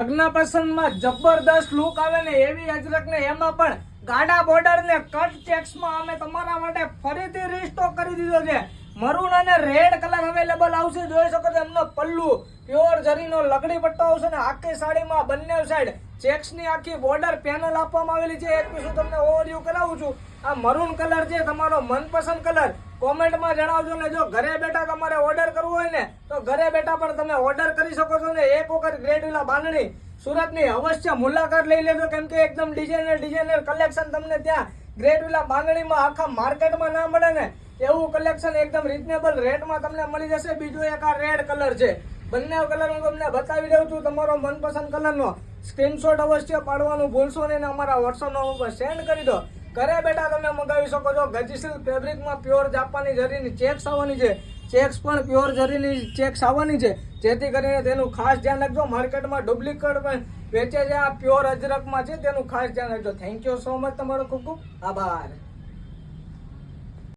લગ્ન પસંદમાં જબરદસ્ત લુક આવે ને એવી અજરક ને એમાં પણ ગાડા બોર્ડર ને કટ ચેક્સમાં અમે તમારા માટે ફરીથી રિસ્ટોક કરી દીધો છે. મરૂન અને રેડ કલર અવેલેબલ આવશે, જોઈ શકો છો એમનો પલ્લુ. પ્યોર જરીનો લગડી પટ્ટો આવશે ને આખી સાડીમાં બંને સાઈડ ચેક્સની આખી બોર્ડર પેનલ આપવામાં આવેલી છે. એક પીસ હું તમને ઓવરવ્યૂ કરાવું છું. આ મરૂન કલર છે, તમારો મનપસંદ કલર કોમેન્ટમાં જણાવજો ને જો ઘરે બેઠા તમારે ઓર્ડર ને, તો ઘરે બેઠા પણ તમે ઓર્ડર કરી શકો છો ને, એક વખત ગ્રેડુલા બાંધણી. સુરતની અવશ્ય મુલાકાત લઈ લેજો, કેમ કે એકદમ ડિઝાઇનર ડિઝાઇનર કલેક્શન તમને ત્યાં ગ્રેડુલા બાંધણીમાં આખા માર્કેટમાં ના મળે ને, એવું કલેક્શન એકદમ રિઝનેબલ રેટમાં તમને મળી જશે. બીજો એક આ રેડ કલર છે. બંને કલર હું તમને બતાવી દઉં છું, તમારો મનપસંદ કલરનો સ્ક્રીનશોટ અવશ્ય પાડવાનું ભૂલશો નહીં અમારા વોટ્સઅપ ઉપર સેન્ડ કરી દો. ઘરે બેઠા તમે મંગાવી શકો છો. ગજીસિલ ફેબ્રિકમાં પ્યોર જાપાની જરીની ચેક્સ આવવાની છે. ચેક્સ પણ પ્યોર જરીની ચેક્સ આવવાની છે. જેથી કરીને તેનું ખાસ ધ્યાન રાખજો. માર્કેટમાં ડુપ્લિકેટ વેચે છે. આ પ્યોર અજરકમાં છે. તેનું ખાસ ધ્યાન રાખજો. થેન્ક યુ સો મચ તમારો ખૂબ ખૂબ આભાર.